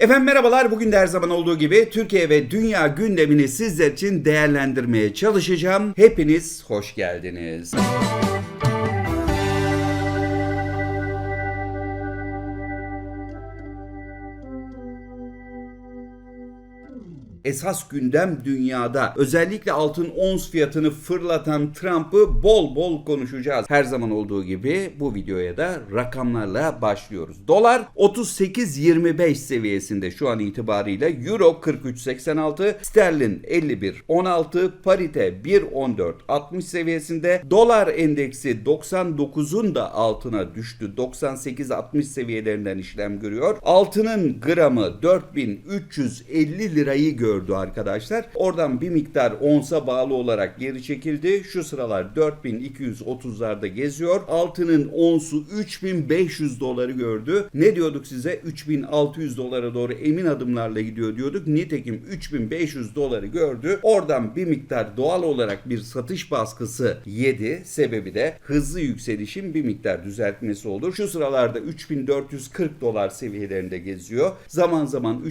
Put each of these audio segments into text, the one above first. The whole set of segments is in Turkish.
Efendim merhabalar. Bugün de her zaman olduğu gibi Türkiye ve dünya gündemini sizler için değerlendirmeye çalışacağım. Hepiniz hoş geldiniz. Esas gündem dünyada. Özellikle altın ons fiyatını fırlatan Trump'ı bol bol konuşacağız. Her zaman olduğu gibi bu videoya da rakamlarla başlıyoruz. Dolar 38.25 seviyesinde şu an itibariyle. Euro 43.86, sterlin 51.16, parite 1.14.60 seviyesinde. Dolar endeksi 99'un da altına düştü. 98.60 seviyelerinden işlem görüyor. Altının gramı 4350 lirayı gördü arkadaşlar. Oradan bir miktar onsa bağlı olarak geri çekildi. Şu sıralar 4230'larda geziyor. Altının onsu 3500 doları gördü. Ne diyorduk size? 3600 dolara doğru emin adımlarla gidiyor diyorduk. Nitekim 3500 doları gördü. Oradan bir miktar doğal olarak bir satış baskısı yedi. Sebebi de hızlı yükselişin bir miktar düzeltmesi olur. Şu sıralarda 3440 dolar seviyelerinde geziyor. Zaman zaman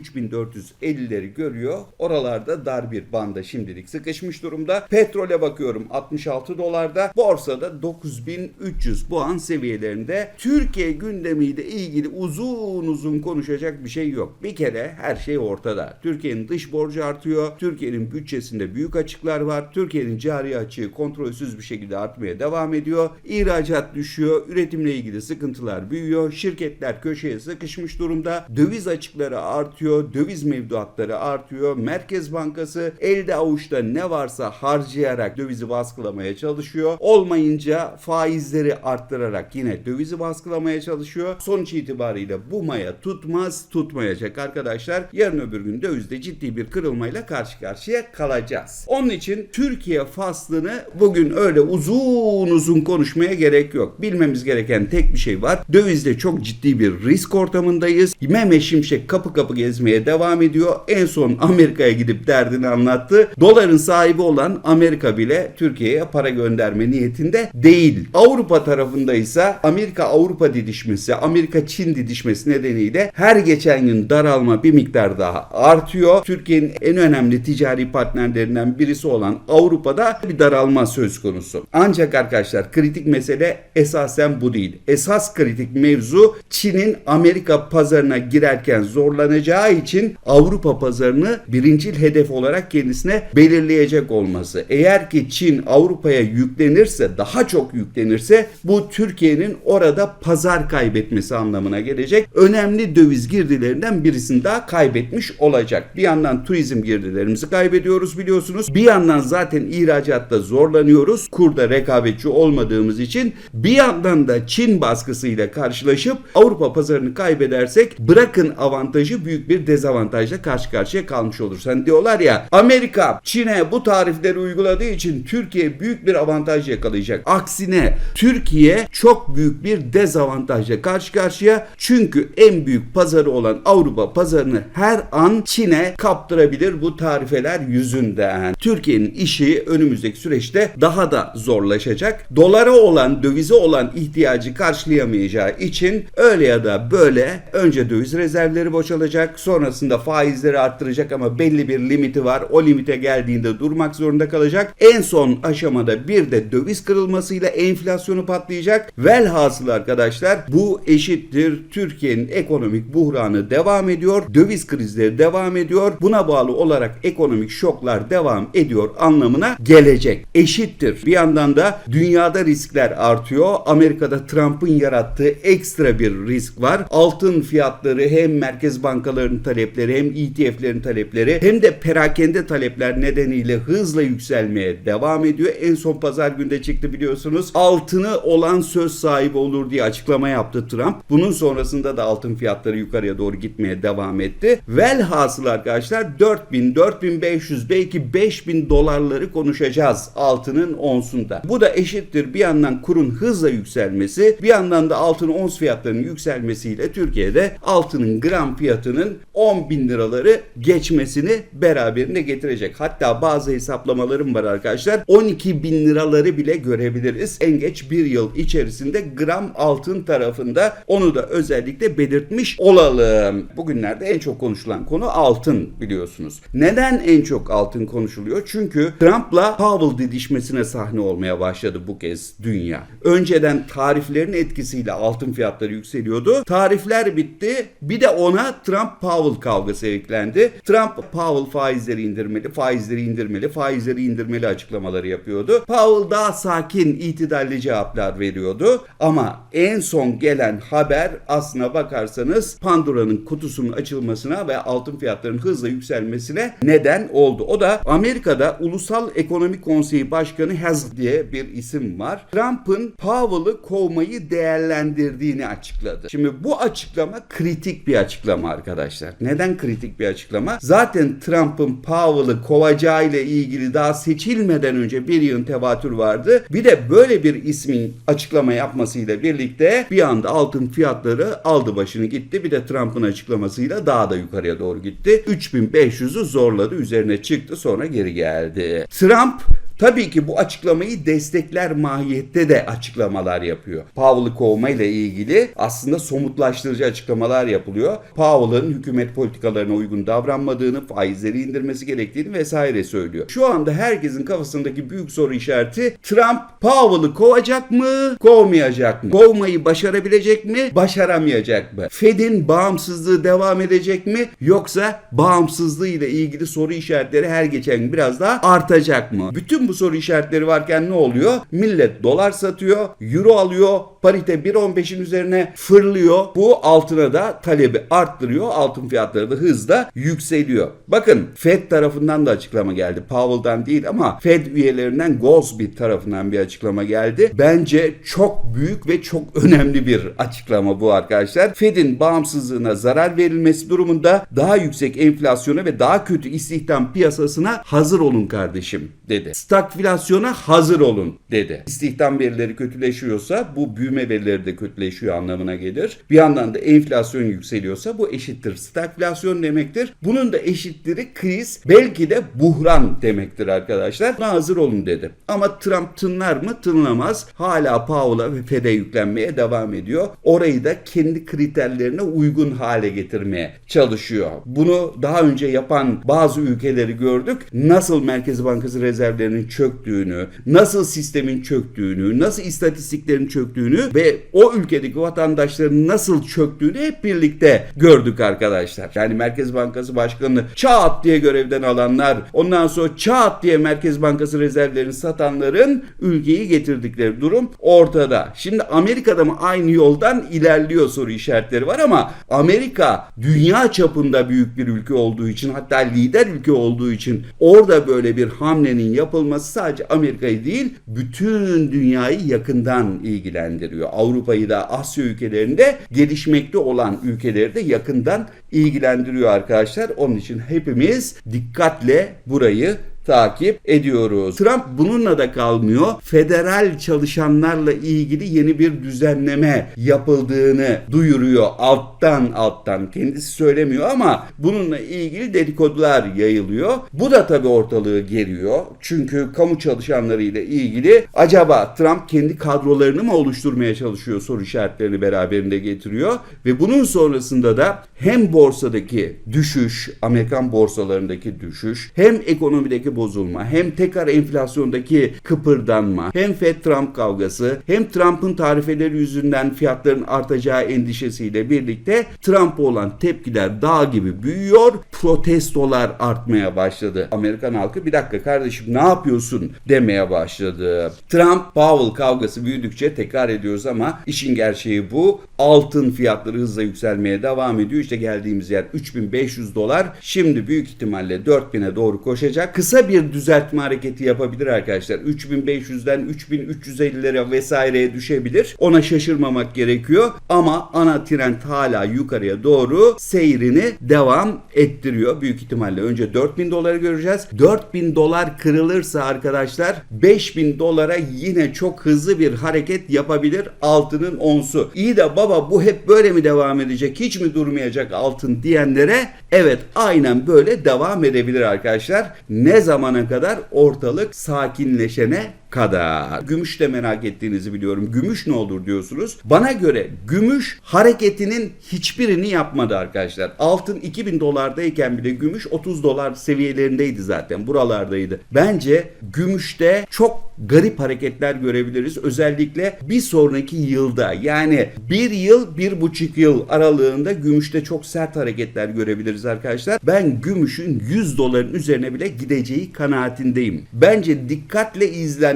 3450'leri görüyor. Oralarda dar bir banda şimdilik sıkışmış durumda. Petrole bakıyorum 66 dolarda. Borsada 9300 bu an seviyelerinde. Türkiye gündemiyle ilgili uzun uzun konuşacak bir şey yok. Bir kere her şey ortada. Türkiye'nin dış borcu artıyor. Türkiye'nin bütçesinde büyük açıklar var. Türkiye'nin cari açığı kontrolsüz bir şekilde artmaya devam ediyor. İhracat düşüyor. Üretimle ilgili sıkıntılar büyüyor. Şirketler köşeye sıkışmış durumda. Döviz açıkları artıyor. Döviz mevduatları artıyor. Merkez Bankası elde avuçta ne varsa harcayarak dövizi baskılamaya çalışıyor. Olmayınca faizleri arttırarak yine dövizi baskılamaya çalışıyor. Sonuç itibariyle bu maya tutmaz, tutmayacak arkadaşlar. Yarın öbür gün dövizde ciddi bir kırılmayla karşı karşıya kalacağız. Onun için Türkiye faslını bugün öyle uzun uzun konuşmaya gerek yok. Bilmemiz gereken tek bir şey var. Dövizde çok ciddi bir risk ortamındayız. Mehmet Şimşek kapı kapı gezmeye devam ediyor. En son Amerika'ya gidip derdini anlattı. Doların sahibi olan Amerika bile Türkiye'ye para gönderme niyetinde değil. Avrupa tarafında ise Amerika-Avrupa didişmesi, Amerika-Çin didişmesi nedeniyle her geçen gün daralma bir miktar daha artıyor. Türkiye'nin en önemli ticari partnerlerinden birisi olan Avrupa'da bir daralma söz konusu. Ancak arkadaşlar kritik mesele esasen bu değil. Esas kritik mevzu Çin'in Amerika pazarına girerken zorlanacağı için Avrupa pazarını birincil hedef olarak kendisine belirleyecek olması. Eğer ki Çin Avrupa'ya yüklenirse, daha çok yüklenirse bu Türkiye'nin orada pazar kaybetmesi anlamına gelecek. Önemli döviz girdilerinden birisini daha kaybetmiş olacak. Bir yandan turizm girdilerimizi kaybediyoruz biliyorsunuz. Bir yandan zaten ihracatta zorlanıyoruz. Kurda rekabetçi olmadığımız için bir yandan da Çin baskısıyla karşılaşıp Avrupa pazarını kaybedersek bırakın avantajı büyük bir dezavantajla karşı karşıya kalmış oluruz. Hani diyorlar ya Amerika Çin'e bu tarifleri uyguladığı için Türkiye büyük bir avantaj yakalayacak. Aksine Türkiye çok büyük bir dezavantajla karşı karşıya. Çünkü en büyük pazarı olan Avrupa pazarını her an Çin'e kaptırabilir bu tarifeler yüzünden. Türkiye'nin işi önümüzdeki süreçte daha da zorlaşacak. Dolara olan, dövize olan ihtiyacı karşılayamayacağı için öyle ya da böyle önce döviz rezervleri boşalacak, sonrasında faizleri arttıracak ama belli bir limiti var. O limite geldiğinde durmak zorunda kalacak. En son aşamada bir de döviz kırılmasıyla enflasyonu patlayacak. Velhasıl arkadaşlar bu eşittir Türkiye'nin ekonomik buhranı devam ediyor. Döviz krizleri devam ediyor. Buna bağlı olarak ekonomik şoklar devam ediyor anlamına gelecek. Eşittir. Bir yandan da dünyada riskler artıyor. Amerika'da Trump'ın yarattığı ekstra bir risk var. Altın fiyatları hem merkez bankalarının talepleri hem ETF'lerin talepleri hem de perakende talepler nedeniyle hızla yükselmeye devam ediyor. En son pazar günde çıktı biliyorsunuz. Altını olan söz sahibi olur diye açıklama yaptı Trump. Bunun sonrasında da altın fiyatları yukarıya doğru gitmeye devam etti. Velhasıl arkadaşlar 4000, 4500 belki 5000 dolarları konuşacağız altının onsunda. Bu da eşittir bir yandan kurun hızla yükselmesi bir yandan da altın ons fiyatlarının yükselmesiyle Türkiye'de altının gram fiyatının 10 bin liraları geçmesi düşmesini beraberinde getirecek. Hatta bazı hesaplamalarım var arkadaşlar. 12 bin liraları bile görebiliriz. En geç bir yıl içerisinde gram altın tarafında onu da özellikle belirtmiş olalım. Bugünlerde en çok konuşulan konu altın biliyorsunuz. Neden en çok altın konuşuluyor? Çünkü Trump'la Powell didişmesine sahne olmaya başladı bu kez dünya. Önceden tariflerin etkisiyle altın fiyatları yükseliyordu. Tarifler bitti. Bir de ona Trump-Powell kavgası eklendi. Trump Powell faizleri indirmeli, faizleri indirmeli, faizleri indirmeli açıklamaları yapıyordu. Powell daha sakin, itidalli cevaplar veriyordu. Ama en son gelen haber aslına bakarsanız Pandora'nın kutusunun açılmasına ve altın fiyatlarının hızla yükselmesine neden oldu. O da Amerika'da Ulusal Ekonomik Konseyi Başkanı Haz diye bir isim var. Trump'ın Powell'ı kovmayı değerlendirdiğini açıkladı. Şimdi bu açıklama kritik bir açıklama arkadaşlar. Neden kritik bir açıklama? Zaten Trump'ın Powell'ı kovacağı ile ilgili daha seçilmeden önce bir yığın tevatür vardı. Bir de böyle bir ismin açıklama yapmasıyla birlikte bir anda altın fiyatları aldı başını gitti. Bir de Trump'ın açıklamasıyla daha da yukarıya doğru gitti. 3500'ü zorladı üzerine çıktı sonra geri geldi. Trump Tabii ki bu açıklamayı destekler mahiyette de açıklamalar yapıyor. Powell'ı kovma ile ilgili aslında somutlaştırıcı açıklamalar yapılıyor. Powell'ın hükümet politikalarına uygun davranmadığını, faizleri indirmesi gerektiğini vesaire söylüyor. Şu anda herkesin kafasındaki büyük soru işareti Trump Powell'ı kovacak mı, kovmayacak mı? Kovmayı başarabilecek mi, başaramayacak mı? Fed'in bağımsızlığı devam edecek mi yoksa bağımsızlığı ile ilgili soru işaretleri her geçen gün biraz daha artacak mı? Bütün bu soru işaretleri varken ne oluyor? Millet dolar satıyor, euro alıyor, parite 1.15'in üzerine fırlıyor. Bu altına da talebi arttırıyor. Altın fiyatları da hızla yükseliyor. Bakın Fed tarafından da açıklama geldi. Powell'dan değil ama Fed üyelerinden Gosby tarafından bir açıklama geldi. Bence çok büyük ve çok önemli bir açıklama bu arkadaşlar. Fed'in bağımsızlığına zarar verilmesi durumunda daha yüksek enflasyona ve daha kötü istihdam piyasasına hazır olun kardeşim dedi. Stagflasyona hazır olun dedi. İstihdam verileri kötüleşiyorsa bu büyüme verileri de kötüleşiyor anlamına gelir. Bir yandan da enflasyon yükseliyorsa bu eşittir stagflasyon demektir. Bunun da eşitleri kriz belki de buhran demektir arkadaşlar. Buna hazır olun dedi. Ama Trump tınlar mı? Tınlamaz. Hala Powell'a ve Fed'e yüklenmeye devam ediyor. Orayı da kendi kriterlerine uygun hale getirmeye çalışıyor. Bunu daha önce yapan bazı ülkeleri gördük. Nasıl Merkez Bankası rezervlerinin çöktüğünü, nasıl sistemin çöktüğünü, nasıl istatistiklerin çöktüğünü ve o ülkedeki vatandaşların nasıl çöktüğünü hep birlikte gördük arkadaşlar. Yani Merkez Bankası Başkanı çat diye görevden alanlar, ondan sonra çat diye Merkez Bankası rezervlerini satanların ülkeyi getirdikleri durum ortada. Şimdi Amerika'da mı aynı yoldan ilerliyor soru işaretleri var ama Amerika dünya çapında büyük bir ülke olduğu için hatta lider ülke olduğu için orada böyle bir hamlenin yapılması sadece Amerika'yı değil bütün dünyayı yakından ilgilendiriyor. Avrupa'yı da Asya ülkelerinde gelişmekte olan ülkeleri de yakından ilgilendiriyor arkadaşlar. Onun için hepimiz dikkatle burayı takip ediyoruz. Trump bununla da kalmıyor. Federal çalışanlarla ilgili yeni bir düzenleme yapıldığını duyuruyor alttan alttan. Kendisi söylemiyor ama bununla ilgili dedikodular yayılıyor. Bu da tabii ortalığı geriyor. Çünkü kamu çalışanları ile ilgili acaba Trump kendi kadrolarını mı oluşturmaya çalışıyor soru işaretlerini beraberinde getiriyor ve bunun sonrasında da hem borsadaki düşüş, Amerikan borsalarındaki düşüş, hem ekonomideki bozulma, hem tekrar enflasyondaki kıpırdanma, hem Fed-Trump kavgası, hem Trump'ın tarifeleri yüzünden fiyatların artacağı endişesiyle birlikte Trump'a olan tepkiler dağ gibi büyüyor, protestolar artmaya başladı. Amerikan halkı bir dakika kardeşim ne yapıyorsun demeye başladı. Trump-Powell kavgası büyüdükçe tekrar ediyoruz ama işin gerçeği bu. Altın fiyatları hızla yükselmeye devam ediyor. İşte geldiğimiz yer 3500 dolar. Şimdi büyük ihtimalle 4000'e doğru koşacak. Kısa bir düzeltme hareketi yapabilir arkadaşlar. 3500'den 3350'lere vesaireye düşebilir. Ona şaşırmamak gerekiyor. Ama ana trend hala yukarıya doğru seyrini devam ettiriyor. Büyük ihtimalle önce 4000 doları göreceğiz. 4000 dolar kırılırsa arkadaşlar 5000 dolara yine çok hızlı bir hareket yapabilir altının onsu. İyi de baba bu hep böyle mi devam edecek? Hiç mi durmayacak altın diyenlere evet aynen böyle devam edebilir arkadaşlar. Ne zamana kadar? Ortalık sakinleşene kadar. Gümüş de merak ettiğinizi biliyorum. Gümüş ne olur diyorsunuz. Bana göre gümüş hareketinin hiçbirini yapmadı arkadaşlar. Altın 2000 dolardayken bile gümüş 30 dolar seviyelerindeydi zaten. Buralardaydı. Bence gümüşte çok garip hareketler görebiliriz. Özellikle bir sonraki yılda yani bir yıl bir buçuk yıl aralığında gümüşte çok sert hareketler görebiliriz arkadaşlar. Ben gümüşün 100 doların üzerine bile gideceği kanaatindeyim. Bence dikkatle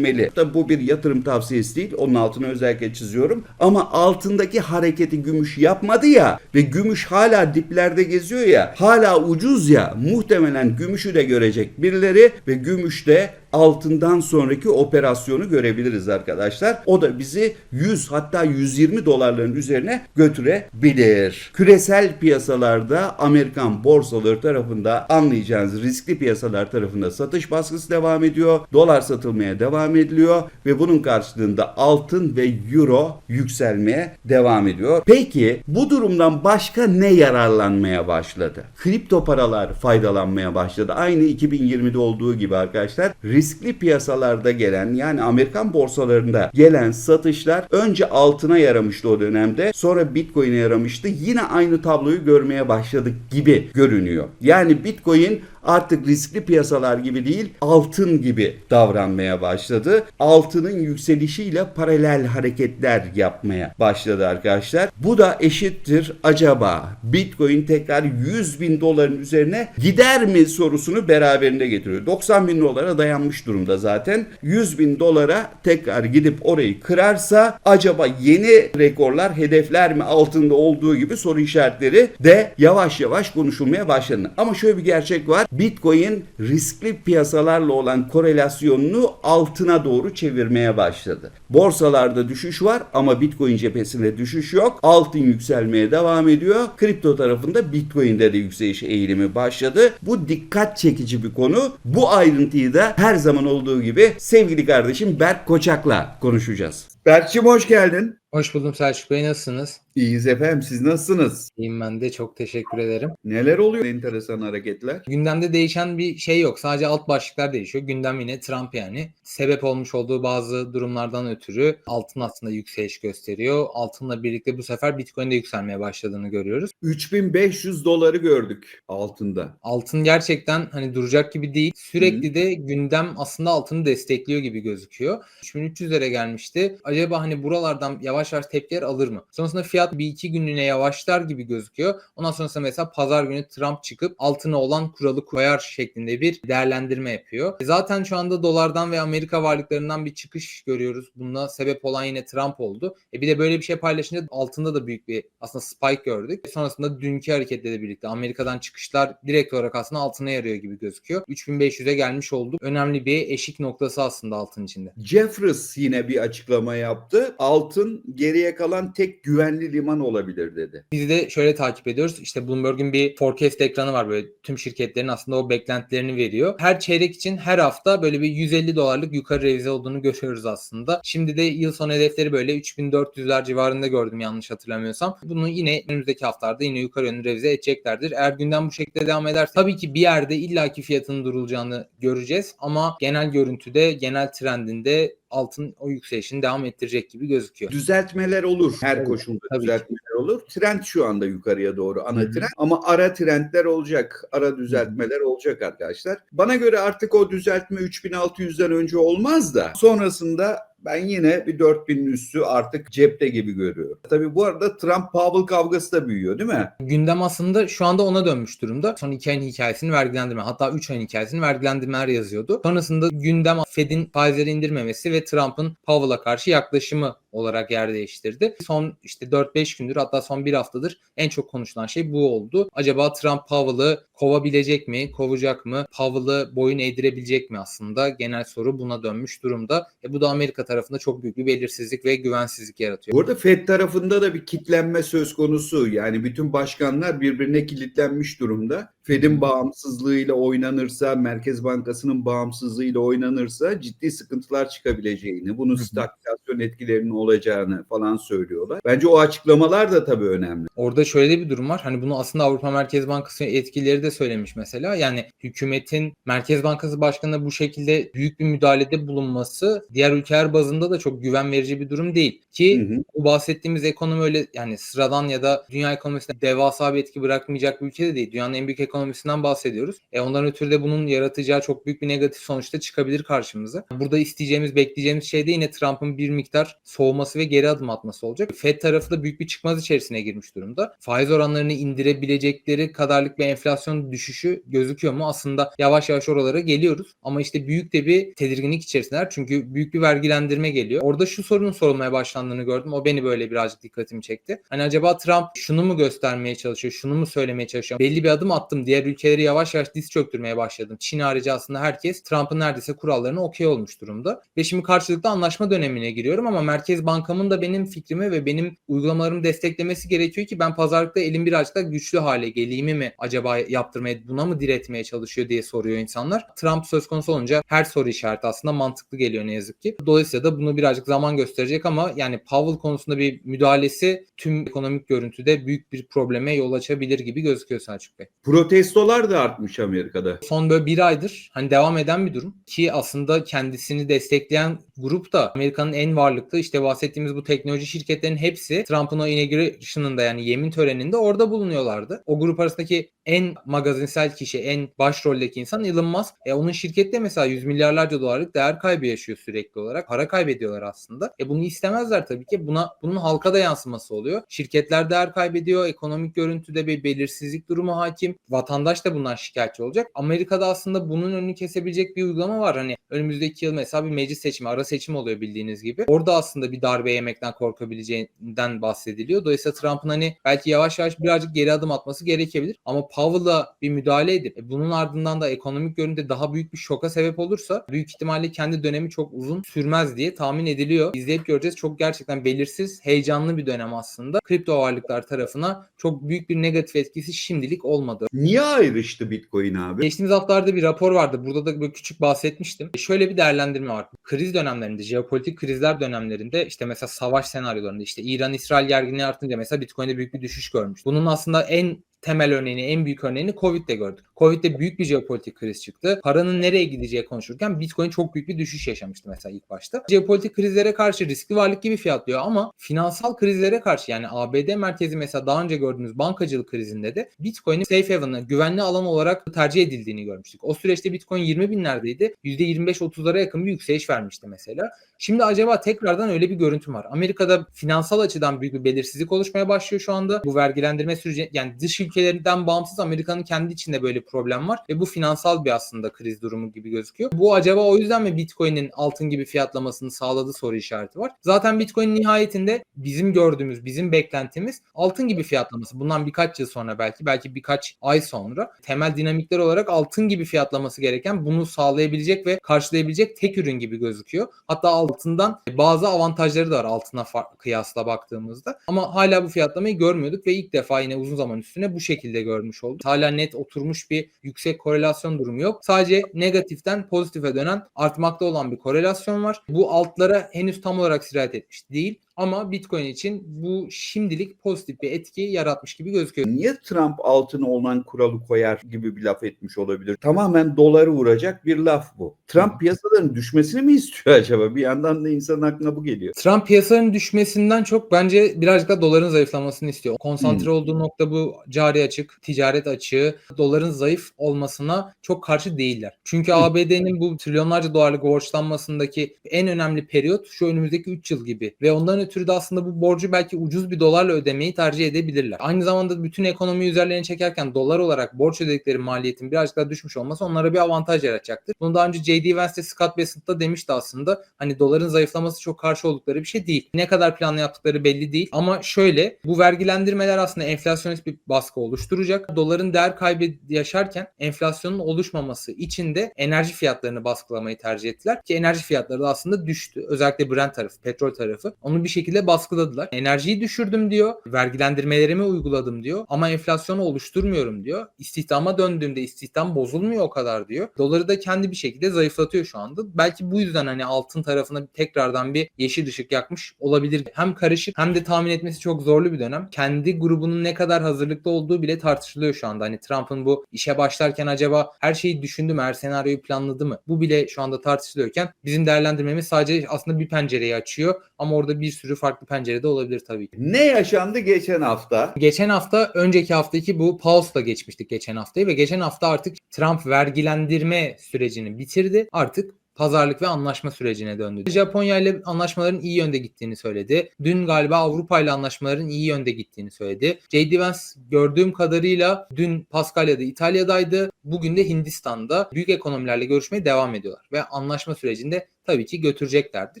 izlenmeli. Tabi bu bir yatırım tavsiyesi değil. Onun altını özellikle çiziyorum. Ama altındaki hareketi gümüş yapmadı ya ve gümüş hala diplerde geziyor ya hala ucuz ya muhtemelen gümüşü de görecek birileri ve gümüşte altından sonraki operasyonu görebiliriz arkadaşlar. O da bizi 100 hatta 120 dolarların üzerine götürebilir. Küresel piyasalarda Amerikan borsaları tarafında anlayacağınız riskli piyasalar tarafında satış baskısı devam ediyor. Dolar satılmaya devam ediliyor ve bunun karşılığında altın ve euro yükselmeye devam ediyor. Peki bu durumdan başka ne yararlanmaya başladı? Kripto paralar faydalanmaya başladı. Aynı 2020'de olduğu gibi arkadaşlar riskli piyasalarda gelen yani Amerikan borsalarında gelen satışlar önce altına yaramıştı o dönemde. Sonra Bitcoin'e yaramıştı. Yine aynı tabloyu görmeye başladık gibi görünüyor. Yani Bitcoin artık riskli piyasalar gibi değil altın gibi davranmaya başladı. Altının yükselişiyle paralel hareketler yapmaya başladı arkadaşlar. Bu da eşittir acaba Bitcoin tekrar 100 bin doların üzerine gider mi sorusunu beraberinde getiriyor. 90 bin dolara dayanmış durumda zaten. 100 bin dolara tekrar gidip orayı kırarsa acaba yeni rekorlar hedefler mi altında olduğu gibi soru işaretleri de yavaş yavaş konuşulmaya başlandı. Ama şöyle bir gerçek var. Bitcoin riskli piyasalarla olan korelasyonunu altına doğru çevirmeye başladı. Borsalarda düşüş var ama Bitcoin cephesinde düşüş yok. Altın yükselmeye devam ediyor. Kripto tarafında Bitcoin'de de yükseliş eğilimi başladı. Bu dikkat çekici bir konu. Bu ayrıntıyı da her zaman olduğu gibi sevgili kardeşim Berk Koçak'la konuşacağız. Berk'cim hoş geldin. Hoş buldum Selçuk Bey nasılsınız? İyiyiz efendim siz nasılsınız? İyiyim ben de çok teşekkür ederim. Neler oluyor enteresan hareketler? Gündemde değişen bir şey yok. Sadece alt başlıklar değişiyor. Gündem yine Trump yani. Sebep olmuş olduğu bazı durumlardan ötürü altın aslında yükseliş gösteriyor. Altınla birlikte bu sefer Bitcoin'de yükselmeye başladığını görüyoruz. 3500 doları gördük altında. Altın gerçekten hani duracak gibi değil. Sürekli de gündem aslında altını destekliyor gibi gözüküyor. 3300'lere gelmişti. Acaba hani buralardan yavaş yavaş tepkiler alır mı? Sonrasında fiyat bir iki günlüğüne yavaşlar gibi gözüküyor. Ondan sonrasında mesela pazar günü Trump çıkıp altına olan kuralı koyar şeklinde bir değerlendirme yapıyor. E Zaten şu anda dolardan ve Amerika varlıklarından bir çıkış görüyoruz. Buna sebep olan yine Trump oldu. E bir de böyle bir şey paylaşınca altında da büyük bir aslında spike gördük. E Sonrasında dünkü hareketle birlikte Amerika'dan çıkışlar direkt olarak aslında altına yarıyor gibi gözüküyor. 3500'e gelmiş olduk. Önemli bir eşik noktası aslında altın içinde. Jeffries yine bir açıklama yaptı. Altın geriye kalan tek güvenli liman olabilir dedi. Biz de şöyle takip ediyoruz. İşte Bloomberg'un bir forecast ekranı var böyle tüm şirketlerin aslında o beklentilerini veriyor. Her çeyrek için her hafta böyle bir 150 dolarlık yukarı revize olduğunu görüyoruz aslında. Şimdi de yıl sonu hedefleri böyle 3400'ler civarında gördüm yanlış hatırlamıyorsam. Bunu yine önümüzdeki haftalarda yine yukarı yönlü revize edeceklerdir. Eğer gündem bu şekilde devam ederse tabii ki bir yerde illaki fiyatının durulacağını göreceğiz ama genel görüntüde, genel trendinde altın o yükselişini devam ettirecek gibi gözüküyor. Düzeltmeler olur. Her Evet, koşulda tabii ki. düzeltmeler olur. Trend şu anda yukarıya doğru ana Hı hı. trend ama ara trendler olacak. Ara düzeltmeler olacak arkadaşlar. Bana göre artık o düzeltme 3600'den önce olmaz da sonrasında ben yine bir 4000'in üstü artık cepte gibi görüyorum. Tabii bu arada Trump Powell kavgası da büyüyor değil mi? Gündem aslında şu anda ona dönmüş durumda. Son 2 ayın hikayesini vergilendirme hatta 3 ayın hikayesini vergilendirmeler yazıyordu. Sonrasında gündem Fed'in faizleri indirmemesi ve Trump'ın Powell'a karşı yaklaşımı olarak yer değiştirdi. Son işte 4-5 gündür hatta son bir haftadır en çok konuşulan şey bu oldu. Acaba Trump Powell'ı kovabilecek mi, kovacak mı? Powell'ı boyun eğdirebilecek mi aslında? Genel soru buna dönmüş durumda. E bu da Amerika tarafında çok büyük bir belirsizlik ve güvensizlik yaratıyor. Bu arada FED tarafında da bir kitlenme söz konusu. Yani bütün başkanlar birbirine kilitlenmiş durumda. Fed'in bağımsızlığıyla oynanırsa, Merkez Bankası'nın bağımsızlığıyla oynanırsa ciddi sıkıntılar çıkabileceğini, bunun stagflasyon etkilerinin olacağını falan söylüyorlar. Bence o açıklamalar da tabii önemli. Orada şöyle bir durum var. Hani bunu aslında Avrupa Merkez Bankası etkileri de söylemiş mesela. Yani hükümetin Merkez Bankası Başkanı'na bu şekilde büyük bir müdahalede bulunması diğer ülkeler bazında da çok güven verici bir durum değil. Ki Hı hı. bu bahsettiğimiz ekonomi öyle yani sıradan ya da dünya ekonomisinde devasa bir etki bırakmayacak bir ülke de değil. Dünyanın en büyük ekonomisinden bahsediyoruz. E ondan ötürü de bunun yaratacağı çok büyük bir negatif sonuçta çıkabilir karşımıza. Burada isteyeceğimiz, bekleyeceğimiz şey de yine Trump'ın bir miktar soğuması ve geri adım atması olacak. Fed tarafı da büyük bir çıkmaz içerisine girmiş durumda. Faiz oranlarını indirebilecekleri kadarlık bir enflasyon düşüşü gözüküyor mu? Aslında yavaş yavaş oralara geliyoruz. Ama işte büyük de bir tedirginlik içerisindeler. Çünkü büyük bir vergilendirme geliyor. Orada şu sorunun sorulmaya başlandığını gördüm. O beni böyle birazcık dikkatimi çekti. Hani acaba Trump şunu mu göstermeye çalışıyor, şunu mu söylemeye çalışıyor? Belli bir adım attım. Diğer ülkeleri yavaş yavaş diz çöktürmeye başladım. Çin harici aslında herkes Trump'ın neredeyse kurallarına okey olmuş durumda. Ve şimdi karşılıklı anlaşma dönemine giriyorum ama Merkez Bankamın da benim fikrimi ve benim uygulamalarımı desteklemesi gerekiyor ki ben pazarlıkta elim birazcık daha güçlü hale geleyim mi acaba yaptırmaya buna mı diretmeye çalışıyor diye soruyor insanlar. Trump söz konusu olunca her soru işareti aslında mantıklı geliyor ne yazık ki. Dolayısıyla da bunu birazcık zaman gösterecek ama yani Powell konusunda bir müdahalesi tüm ekonomik görüntüde büyük bir probleme yol açabilir gibi gözüküyor Selçuk Bey. Protestolar da artmış Amerika'da. Son böyle bir aydır hani devam eden bir durum ki aslında kendisini destekleyen grup da Amerika'nın en varlıklı işte bahsettiğimiz bu teknoloji şirketlerin hepsi Trump'ın o inauguration'ında yani yemin töreninde orada bulunuyorlardı. O grup arasındaki en magazinsel kişi, en başroldeki insan Elon Musk. E onun şirkette mesela yüz milyarlarca dolarlık değer kaybı yaşıyor sürekli olarak. Para kaybediyorlar aslında. E bunu istemezler tabii ki. Buna bunun halka da yansıması oluyor. Şirketler değer kaybediyor. Ekonomik görüntüde bir belirsizlik durumu hakim. Vatandaş da bundan şikayetçi olacak. Amerika'da aslında bunun önünü kesebilecek bir uygulama var. Hani önümüzdeki yıl mesela bir meclis seçimi, ara seçim oluyor bildiğiniz gibi. Orada aslında bir darbe yemekten korkabileceğinden bahsediliyor. Dolayısıyla Trump'ın hani belki yavaş yavaş birazcık geri adım atması gerekebilir. Ama Powell'a bir müdahale edip e, bunun ardından da ekonomik görünümde daha büyük bir şoka sebep olursa büyük ihtimalle kendi dönemi çok uzun sürmez diye tahmin ediliyor. İzleyip göreceğiz. Çok gerçekten belirsiz, heyecanlı bir dönem aslında. Kripto varlıklar tarafına çok büyük bir negatif etkisi şimdilik olmadı. Niye ayrıştı Bitcoin abi? Geçtiğimiz haftalarda bir rapor vardı. Burada da böyle küçük bahsetmiştim. Şöyle bir değerlendirme var. Kriz dönemlerinde, jeopolitik krizler dönemlerinde işte mesela savaş senaryolarında işte İran-İsrail gerginliği artınca mesela Bitcoin'de büyük bir düşüş görmüş. Bunun aslında en temel örneğini, en büyük örneğini Covid'de gördük. Covid'de büyük bir jeopolitik kriz çıktı. Paranın nereye gideceği konuşurken Bitcoin çok büyük bir düşüş yaşamıştı mesela ilk başta. Jeopolitik krizlere karşı riskli varlık gibi fiyatlıyor ama finansal krizlere karşı yani ABD merkezi mesela daha önce gördüğümüz bankacılık krizinde de Bitcoin'in safe haven'ı, güvenli alan olarak tercih edildiğini görmüştük. O süreçte Bitcoin 20 binlerdeydi. %25-30'lara yakın bir yükseliş vermişti mesela. Şimdi acaba tekrardan öyle bir görüntü var. Amerika'da finansal açıdan büyük bir belirsizlik oluşmaya başlıyor şu anda. Bu vergilendirme süreci yani dış ülkelerinden bağımsız Amerika'nın kendi içinde böyle problem var ve bu finansal bir aslında kriz durumu gibi gözüküyor. Bu acaba o yüzden mi Bitcoin'in altın gibi fiyatlamasını sağladı soru işareti var. Zaten Bitcoin nihayetinde bizim gördüğümüz, bizim beklentimiz altın gibi fiyatlaması. Bundan birkaç yıl sonra belki, belki birkaç ay sonra temel dinamikler olarak altın gibi fiyatlaması gereken bunu sağlayabilecek ve karşılayabilecek tek ürün gibi gözüküyor. Hatta altından bazı avantajları da var altına kıyasla baktığımızda. Ama hala bu fiyatlamayı görmüyorduk ve ilk defa yine uzun zaman üstüne bu şekilde görmüş olduk. Hala net oturmuş bir yüksek korelasyon durumu yok. Sadece negatiften pozitife dönen artmakta olan bir korelasyon var. Bu altlara henüz tam olarak sirayet etmiş değil. Ama Bitcoin için bu şimdilik pozitif bir etki yaratmış gibi gözüküyor. Niye Trump altına olan kuralı koyar gibi bir laf etmiş olabilir? Tamamen doları vuracak bir laf bu. Trump piyasaların düşmesini mi istiyor acaba? Bir yandan da insanın aklına bu geliyor. Trump piyasaların düşmesinden çok bence birazcık da doların zayıflamasını istiyor. Konsantre olduğu nokta bu cari açık, ticaret açığı, doların zayıf olmasına çok karşı değiller. Çünkü ABD'nin bu trilyonlarca dolarlık borçlanmasındaki en önemli periyot şu önümüzdeki 3 yıl gibi. Ve ondan ötürü de aslında bu borcu belki ucuz bir dolarla ödemeyi tercih edebilirler. Aynı zamanda bütün ekonomiyi üzerlerine çekerken dolar olarak borç ödedikleri maliyetin birazcık daha düşmüş olması onlara bir avantaj yaratacaktır. Bunu daha önce J.D. Vance de Scott Bessent da demişti aslında. Hani doların zayıflaması çok karşı oldukları bir şey değil. Ne kadar planlı yaptıkları belli değil. Ama şöyle bu vergilendirmeler aslında enflasyonist bir baskı oluşturacak. Doların değer kaybı yaşarken enflasyonun oluşmaması için de enerji fiyatlarını baskılamayı tercih ettiler. Ki enerji fiyatları da aslında düştü. Özellikle Brent tarafı, petrol tarafı. Onu bir şekilde baskıladılar. Enerjiyi düşürdüm diyor. Vergilendirmelerimi uyguladım diyor. Ama enflasyonu oluşturmuyorum diyor. İstihdama döndüğümde istihdam bozulmuyor o kadar diyor. Doları da kendi bir şekilde zayıflatıyor şu anda. Belki bu yüzden hani altın tarafına tekrardan bir yeşil ışık yakmış olabilir. Hem karışık hem de tahmin etmesi çok zorlu bir dönem. Kendi grubunun ne kadar hazırlıklı olduğu bile tartışılıyor şu anda. Hani Trump'ın bu işe başlarken acaba her şeyi düşündü mü, her senaryoyu planladı mı? Bu bile şu anda tartışılıyorken bizim değerlendirmemiz sadece aslında bir pencereyi açıyor ama orada bir sürü farklı pencerede olabilir tabii ki. Ne yaşandı geçen hafta? Geçen hafta önceki haftaki bu pause'la geçmiştik geçen haftayı ve geçen hafta artık Trump vergilendirme sürecini bitirdi. Artık pazarlık ve anlaşma sürecine döndü. Japonya ile anlaşmaların iyi yönde gittiğini söyledi. Dün galiba Avrupa ile anlaşmaların iyi yönde gittiğini söyledi. J.D. Vance gördüğüm kadarıyla dün Paskalya'da İtalya'daydı. Bugün de Hindistan'da büyük ekonomilerle görüşmeye devam ediyorlar. Ve anlaşma sürecinde tabii ki götüreceklerdir.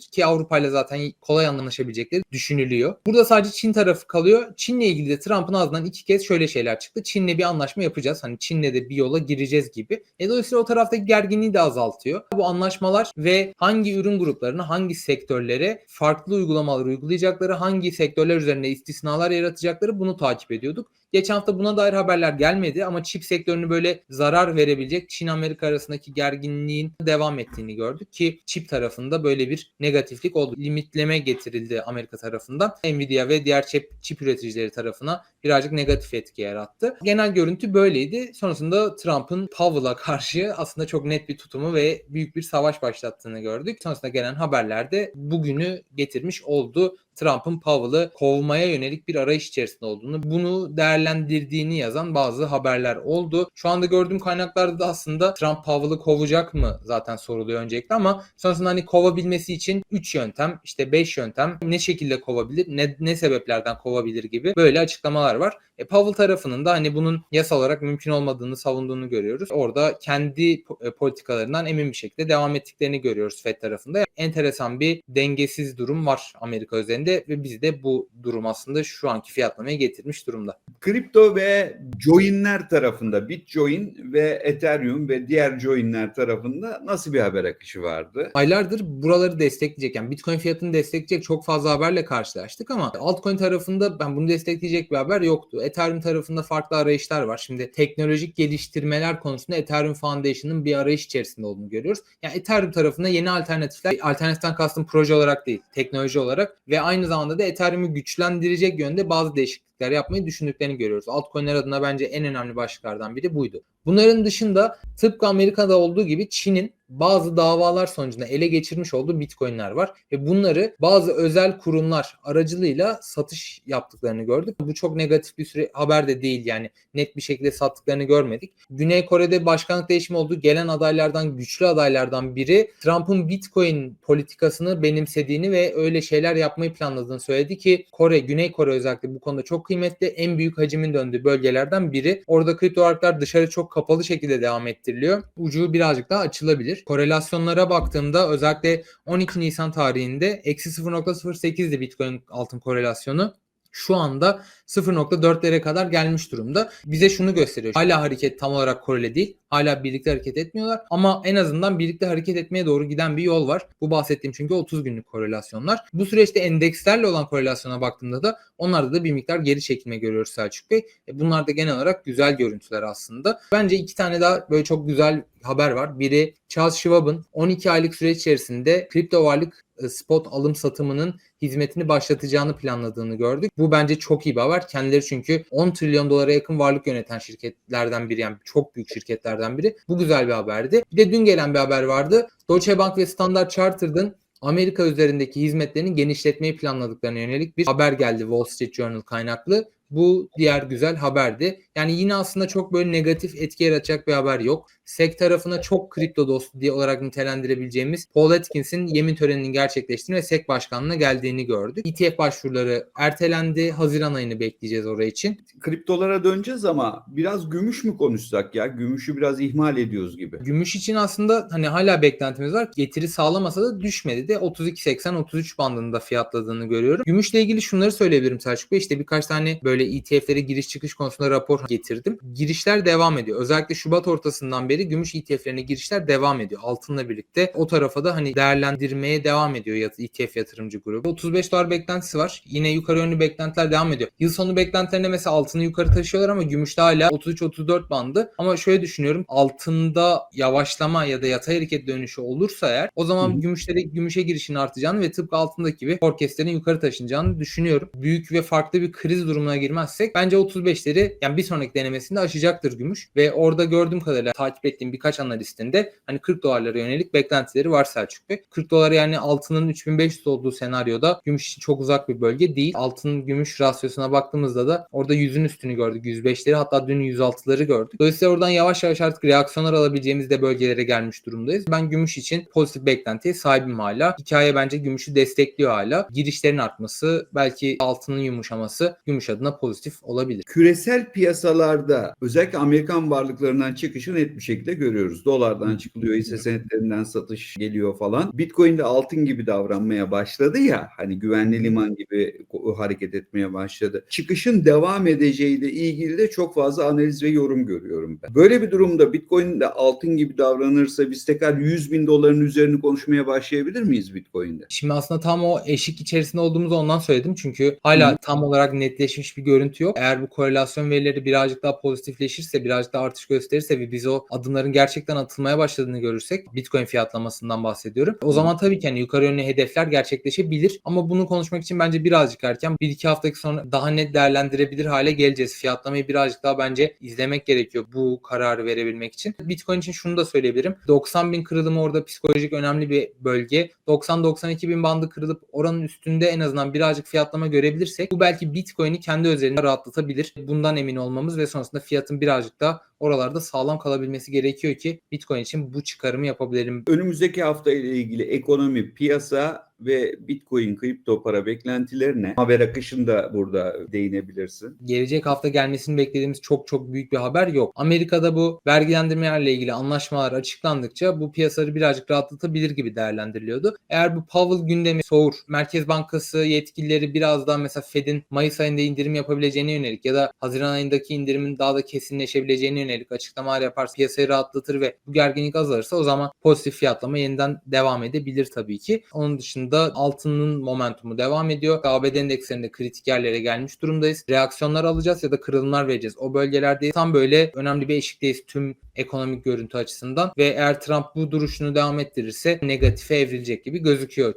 Ki Avrupa ile zaten kolay anlaşabilecekleri düşünülüyor. Burada sadece Çin tarafı kalıyor. Çin'le ilgili de Trump'ın ağzından iki kez şöyle şeyler çıktı. Çin'le bir anlaşma yapacağız. Hani Çin'le de bir yola gireceğiz gibi. E dolayısıyla o taraftaki gerginliği de azaltıyor. Bu anlaşmalar ve hangi ürün gruplarına, hangi sektörlere farklı uygulamalar uygulayacakları, hangi sektörler üzerinde istisnalar yaratacakları bunu takip ediyorduk. Geçen hafta buna dair haberler gelmedi ama çip sektörünü böyle zarar verebilecek Çin-Amerika arasındaki gerginliğin devam ettiğini gördük ki çip tarafında böyle bir negatiflik oldu. Limitleme getirildi Amerika tarafından. Nvidia ve diğer çip, çip üreticileri tarafına birazcık negatif etki yarattı. Genel görüntü böyleydi. Sonrasında Trump'ın Powell'a karşı aslında çok net bir tutumu ve büyük bir savaş başlattığını gördük. Sonrasında gelen haberlerde bugünü getirmiş oldu. Trump'ın Powell'ı kovmaya yönelik bir arayış içerisinde olduğunu, bunu değerlendirdiğini yazan bazı haberler oldu. Şu anda gördüğüm kaynaklarda da aslında Trump Powell'ı kovacak mı zaten soruluyor öncelikle ama sonrasında hani kovabilmesi için 3 yöntem, işte 5 yöntem ne şekilde kovabilir, ne, ne sebeplerden kovabilir gibi böyle açıklamalar var. E, Powell tarafının da hani bunun yasal olarak mümkün olmadığını savunduğunu görüyoruz. Orada kendi e, politikalarından emin bir şekilde devam ettiklerini görüyoruz Fed tarafında. Enteresan bir dengesiz durum var Amerika üzerinde ve bizi de bu durum aslında şu anki fiyatlamaya getirmiş durumda. Kripto ve joinler tarafında Bitcoin ve Ethereum ve diğer joinler tarafında nasıl bir haber akışı vardı? Aylardır buraları destekleyecek yani Bitcoin fiyatını destekleyecek çok fazla haberle karşılaştık ama altcoin tarafında ben bunu destekleyecek bir haber yoktu. Ethereum tarafında farklı arayışlar var. Şimdi teknolojik geliştirmeler konusunda Ethereum Foundation'ın bir arayış içerisinde olduğunu görüyoruz. Yani Ethereum tarafında yeni alternatifler, alternatiften kastım proje olarak değil, teknoloji olarak ve aynı zamanda da Ethereum'u güçlendirecek yönde bazı değişiklikler yapmayı düşündüklerini görüyoruz. Altcoin'ler adına bence en önemli başlıklardan biri buydu. Bunların dışında tıpkı Amerika'da olduğu gibi Çin'in bazı davalar sonucunda ele geçirmiş olduğu bitcoinler var ve bunları bazı özel kurumlar aracılığıyla satış yaptıklarını gördük. Bu çok negatif bir süre haber de değil yani net bir şekilde sattıklarını görmedik. Güney Kore'de başkanlık değişimi oldu. Gelen adaylardan güçlü adaylardan biri Trump'ın bitcoin politikasını benimsediğini ve öyle şeyler yapmayı planladığını söyledi ki Kore, Güney Kore özellikle bu konuda çok kıymetli en büyük hacimin döndüğü bölgelerden biri. Orada kripto varlıklar dışarı çok kapalı şekilde devam ettiriliyor. Ucu birazcık daha açılabilir. Korelasyonlara baktığımda özellikle 12 Nisan tarihinde eksi 0.08'di Bitcoin altın korelasyonu. Şu anda 0.4'lere kadar gelmiş durumda. Bize şunu gösteriyor. Hala hareket tam olarak korele değil. Hala birlikte hareket etmiyorlar. Ama en azından birlikte hareket etmeye doğru giden bir yol var. Bu bahsettiğim çünkü 30 günlük korelasyonlar. Bu süreçte endekslerle olan korelasyona baktığımda da onlarda da bir miktar geri çekilme görüyoruz Selçuk Bey. E bunlar da genel olarak güzel görüntüler aslında. Bence iki tane daha böyle çok güzel haber var. Biri Charles Schwab'ın 12 aylık süreç içerisinde kripto varlık spot alım satımının hizmetini başlatacağını planladığını gördük. Bu bence çok iyi bir haber. Kendileri çünkü 10 trilyon dolara yakın varlık yöneten şirketlerden biri yani çok büyük şirketlerden biri. Bu güzel bir haberdi. Bir de dün gelen bir haber vardı. Deutsche Bank ve Standard Chartered'ın Amerika üzerindeki hizmetlerini genişletmeyi planladıklarına yönelik bir haber geldi Wall Street Journal kaynaklı. Bu diğer güzel haberdi. Yani yine aslında çok böyle negatif etki yaratacak bir haber yok. SEC tarafına çok kripto dostu diye olarak nitelendirebileceğimiz Paul Atkins'in yemin töreninin gerçekleştiğini ve SEC başkanlığına geldiğini gördük. ETF başvuruları ertelendi. Haziran ayını bekleyeceğiz oraya için. Kriptolara döneceğiz ama biraz gümüş mü konuşsak ya? Gümüşü biraz ihmal ediyoruz gibi. Gümüş için aslında hani hala beklentimiz var. Getiri sağlamasa da düşmedi de 32.80-33 bandında fiyatladığını görüyorum. Gümüşle ilgili şunları söyleyebilirim Selçuk Bey. İşte birkaç tane böyle ETF'lere giriş çıkış konusunda rapor getirdim. Girişler devam ediyor. Özellikle Şubat ortasından beri gümüş ETF'lerine girişler devam ediyor. Altınla birlikte o tarafa da hani değerlendirmeye devam ediyor ETF yatırımcı grubu. 35 dolar beklentisi var. Yine yukarı yönlü beklentiler devam ediyor. Yıl sonu beklentilerinde mesela altını yukarı taşıyorlar ama gümüşte hala 33-34 bandı. Ama şöyle düşünüyorum. Altında yavaşlama ya da yatay hareket dönüşü olursa eğer o zaman hı. gümüşlere gümüşe girişin artacağını ve tıpkı altındaki gibi forecastlerin yukarı taşınacağını düşünüyorum. Büyük ve farklı bir kriz durumuna girmezsek bence 35'leri yani bir sonraki denemesinde aşacaktır gümüş ve orada gördüğüm kadarıyla takip ettiğim birkaç analistinde hani 40 dolarlara yönelik beklentileri var Selçuk Bey. 40 dolar yani altının 3500 olduğu senaryoda gümüş için çok uzak bir bölge değil. Altın gümüş rasyosuna baktığımızda da orada 100'ün üstünü gördük. 105'leri hatta dün 106'ları gördük. Dolayısıyla oradan yavaş yavaş artık reaksiyonlar alabileceğimiz de bölgelere gelmiş durumdayız. Ben gümüş için pozitif beklentiye sahibim hala. Hikaye bence gümüşü destekliyor hala. Girişlerin artması, belki altının yumuşaması gümüş adına pozitif olabilir. Küresel piyasalarda özellikle Amerikan varlıklarından çıkışı net bir şekilde görüyoruz. Dolardan çıkılıyor, hisse senetlerinden satış geliyor falan. Bitcoin de altın gibi davranmaya başladı ya hani güvenli liman gibi hareket etmeye başladı. Çıkışın devam edeceğiyle ilgili de çok fazla analiz ve yorum görüyorum ben. Böyle bir durumda Bitcoin de altın gibi davranırsa biz tekrar 100 bin doların üzerini konuşmaya başlayabilir miyiz Bitcoin'de? Şimdi aslında tam o eşik içerisinde olduğumuzu ondan söyledim. Çünkü hala Hı. tam olarak netleşmiş bir görüntü yok. Eğer bu korelasyon verileri birazcık daha pozitifleşirse, birazcık daha artış gösterirse ve biz o adımların gerçekten atılmaya başladığını görürsek, Bitcoin fiyatlamasından bahsediyorum. O zaman tabii ki hani yukarı yönlü hedefler gerçekleşebilir. Ama bunu konuşmak için bence birazcık erken. Bir iki haftaki sonra daha net değerlendirebilir hale geleceğiz. Fiyatlamayı birazcık daha bence izlemek gerekiyor bu kararı verebilmek için. Bitcoin için şunu da söyleyebilirim. 90 bin kırılımı orada psikolojik önemli bir bölge. 90-92 bin bandı kırılıp oranın üstünde en azından birazcık fiyatlama görebilirsek bu belki Bitcoin'i kendi özelinde rahatlatabilir. Bundan emin olmamız ve sonrasında fiyatın birazcık daha oralarda sağlam kalabilmesi gerekiyor ki Bitcoin için bu çıkarımı yapabilelim. Önümüzdeki hafta ile ilgili ekonomi, piyasa ve Bitcoin kripto para beklentilerine haber akışında burada değinebilirsin. Gelecek hafta gelmesini beklediğimiz çok çok büyük bir haber yok. Amerika'da bu vergilendirmelerle ilgili anlaşmalar açıklandıkça bu piyasaları birazcık rahatlatabilir gibi değerlendiriliyordu. Eğer bu Powell gündemi soğur, Merkez Bankası yetkilileri biraz daha mesela Fed'in Mayıs ayında indirim yapabileceğine yönelik ya da Haziran ayındaki indirimin daha da kesinleşebileceğine yönelik açıklamalar yaparsa piyasayı rahatlatır ve bu gerginlik azalırsa o zaman pozitif fiyatlama yeniden devam edebilir tabii ki. Onun dışında altının momentumu devam ediyor. ABD endekslerinde kritik yerlere gelmiş durumdayız. Reaksiyonlar alacağız ya da kırılımlar vereceğiz. O bölgelerde tam böyle önemli bir eşikteyiz tüm ekonomik görüntü açısından ve eğer Trump bu duruşunu devam ettirirse negatife evrilecek gibi gözüküyor.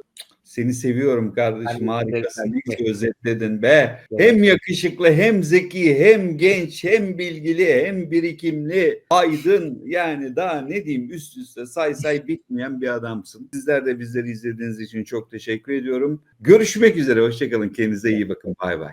Seni seviyorum kardeşim harikasın. ki özetledin be. Evet. Hem yakışıklı hem zeki hem genç hem bilgili hem birikimli aydın yani daha ne diyeyim üst üste say say bitmeyen bir adamsın. Sizler de bizleri izlediğiniz için çok teşekkür ediyorum. Görüşmek üzere hoşçakalın kendinize iyi bakın bay bay.